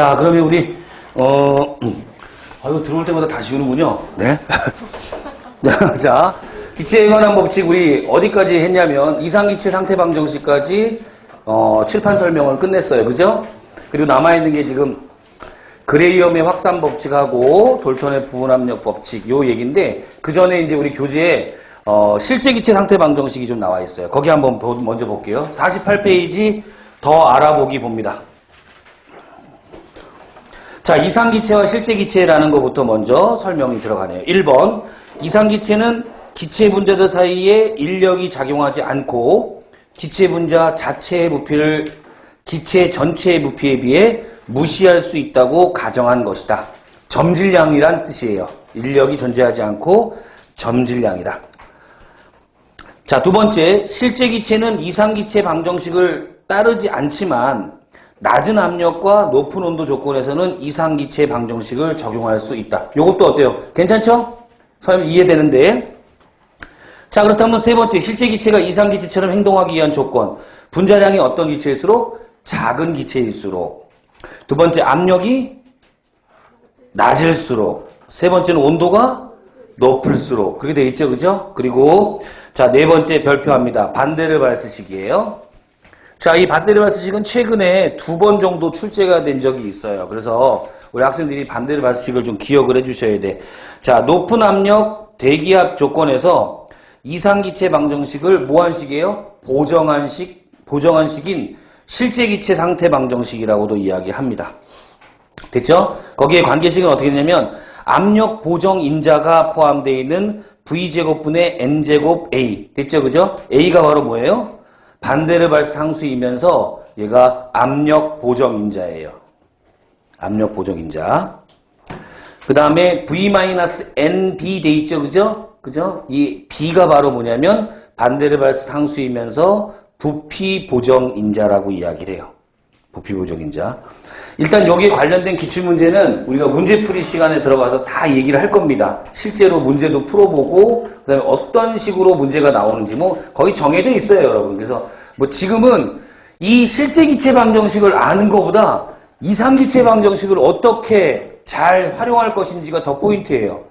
자, 그러면 우리, 어, 아유, 들어올 때마다 다 지우는군요. 네. 자, 기체에 관한 법칙 우리 어디까지 했냐면, 이상기체 상태 방 정식까지, 어, 칠판 설명을 끝냈어요. 그죠? 그리고 남아있는 게 지금, 그레이엄의 확산 법칙하고 돌턴의 부분 압력 법칙, 요 얘기인데, 그 전에 이제 우리 교재에, 어, 실제 기체 상태 방 정식이 좀 나와 있어요. 거기 한번 보- 먼저 볼게요. 48페이지 더 알아보기 봅니다. 자, 이상기체와 실제기체라는 것부터 먼저 설명이 들어가네요. 1번, 이상기체는 기체 분자들 사이에 인력이 작용하지 않고 기체 분자 자체의 부피를 기체 전체의 부피에 비해 무시할 수 있다고 가정한 것이다. 점질량이란 뜻이에요. 인력이 존재하지 않고 점질량이다. 자, 두 번째, 실제 기체는 이상 기체 방정식을 따르지 않지만 낮은 압력과 높은 온도 조건에서는 이상 기체 방정식을 적용할 수 있다. 요것도 어때요? 괜찮죠? 설명 이해되는데. 자, 그렇다면 세 번째, 실제 기체가 이상 기체처럼 행동하기 위한 조건. 분자량이 어떤 기체일수록 작은 기체일수록. 두 번째, 압력이 낮을수록. 세 번째는 온도가 높을수록. 그렇게 돼 있죠, 그죠? 그리고, 자, 네 번째 별표합니다. 반데르발스식이에요. 자, 이 반데르발 스식은 최근에 두 번 정도 출제가 된 적이 있어요. 그래서 우리 학생들이 반데르발 스식을 좀 기억을 해주셔야 돼. 자, 높은 압력 대기압 조건에서 이상기체 방정식을 뭐한식이에요? 보정한식, 보정한식인 실제기체 상태 방정식이라고도 이야기합니다. 됐죠? 거기에 관계식은 어떻게 되냐면 압력 보정 인자가 포함되어 있는 V제곱분의 N제곱 A. 됐죠? 그죠? A가 바로 뭐예요? 반데르발스 상수이면서 얘가 압력 보정 인자예요. 압력 보정 인자. 그 다음에 V-NB 돼 있죠? 그죠? 그죠? 이 B가 바로 뭐냐면 반데르발스 상수이면서 부피 보정 인자라고 이야기를 해요. 부피 보정 인자. 일단 여기에 관련된 기출문제는 우리가 문제풀이 시간에 들어가서 다 얘기를 할 겁니다. 실제로 문제도 풀어보고 그다음에 어떤 식으로 문제가 나오는지 뭐 거의 정해져 있어요, 여러분. 그래서 뭐 지금은 이 실제 기체 방정식을 아는 것보다 이상 기체 방정식을 어떻게 잘 활용할 것인지가 더 포인트예요.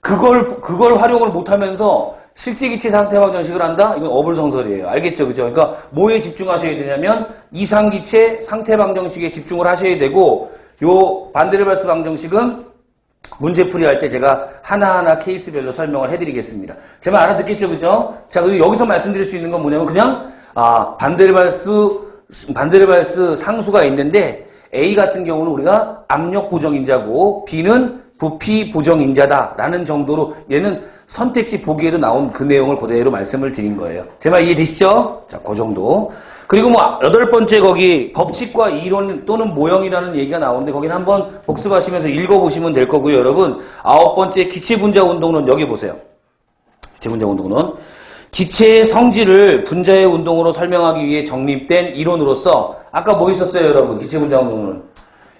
그걸 그걸 활용을 못하면서 실제 기체 상태 방정식을 한다? 이건 어불성설이에요. 알겠죠? 그죠? 그러니까 뭐에 집중하셔야 되냐면 이상 기체 상태 방정식에 집중을 하셔야 되고 요 반데르발스 방정식은 문제풀이 할 때 제가 하나하나 케이스별로 설명을 해드리겠습니다. 제 말 알아듣겠죠? 그죠? 자, 그리고 여기서 말씀드릴 수 있는 건 뭐냐면 그냥 아, 반데르발스 반데르발스 상수가 있는데 A 같은 경우는 우리가 압력 보정 인자고 B는 부피 보정 인자다라는 정도로 얘는 선택지 보기에도 나온 그 내용을 그대로 말씀을 드린 거예요. 제 말 이해되시죠? 자, 그 정도. 그리고 뭐 여덟 번째 거기 법칙과 이론 또는 모형이라는 얘기가 나오는데 거기는 한번 복습하시면서 읽어보시면 될 거고요, 여러분. 아홉 번째 기체 분자 운동론 여기 보세요. 기체 분자 운동론. 기체의 성질을 분자의 운동으로 설명하기 위해 정립된 이론으로서 아까 뭐 있었어요, 여러분? 기체 분자 운동론.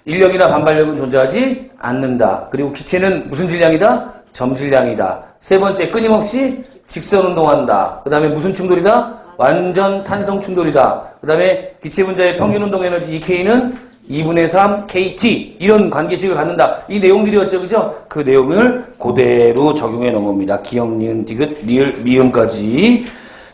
인력이나 반발력은 존재하지 않는다. 그리고 기체는 무슨 질량이다? 점질량이다. 세 번째, 끊임없이 직선 운동한다. 그 다음에 무슨 충돌이다? 완전 탄성 충돌이다. 그 다음에 기체 분자의 평균 운동 에너지 EK는 2분의 3 KT. 이런 관계식을 갖는다. 이 내용들이었죠. 그죠? 그 내용을 그대로 적용해 놓은 겁니다. 기억, 니은, 디귿, 리을, 미음까지.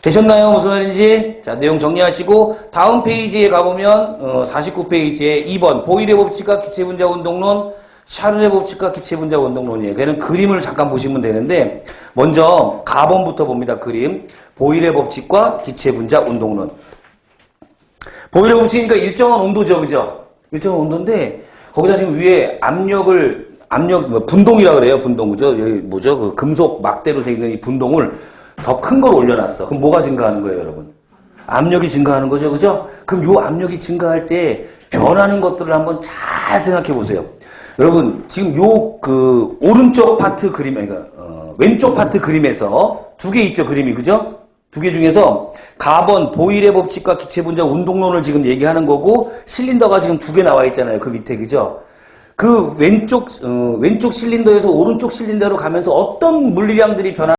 되셨나요? 무슨 말인지? 자, 내용 정리하시고, 다음 페이지에 가보면, 어, 49페이지에 2번, 보일의 법칙과 기체분자 운동론, 샤르의 법칙과 기체분자 운동론이에요. 걔는 그림을 잠깐 보시면 되는데, 먼저, 가본부터 봅니다. 그림. 보일의 법칙과 기체분자 운동론. 보일의 법칙이니까 일정한 온도죠. 그죠? 일정한 온도인데, 거기다 지금 위에 압력을, 압력, 뭐 분동이라 그래요. 분동. 그죠? 여기 뭐죠? 그 금속 막대로 돼 있는 이 분동을 더 큰 걸 올려놨어. 그럼 뭐가 증가하는 거예요, 여러분? 압력이 증가하는 거죠, 그죠? 그럼 요 압력이 증가할 때 변하는 것들을 한번 잘 생각해 보세요. 여러분, 지금 요 그 오른쪽 파트 그림, 그러니까 어, 왼쪽 파트 그림에서 두 개 있죠, 그림이, 그죠? 두 개 중에서 가번 보일의 법칙과 기체 분자 운동론을 지금 얘기하는 거고 실린더가 지금 두 개 나와 있잖아요, 그 밑에, 그죠? 그 왼쪽 어, 왼쪽 실린더에서 오른쪽 실린더로 가면서 어떤 물리량들이 변하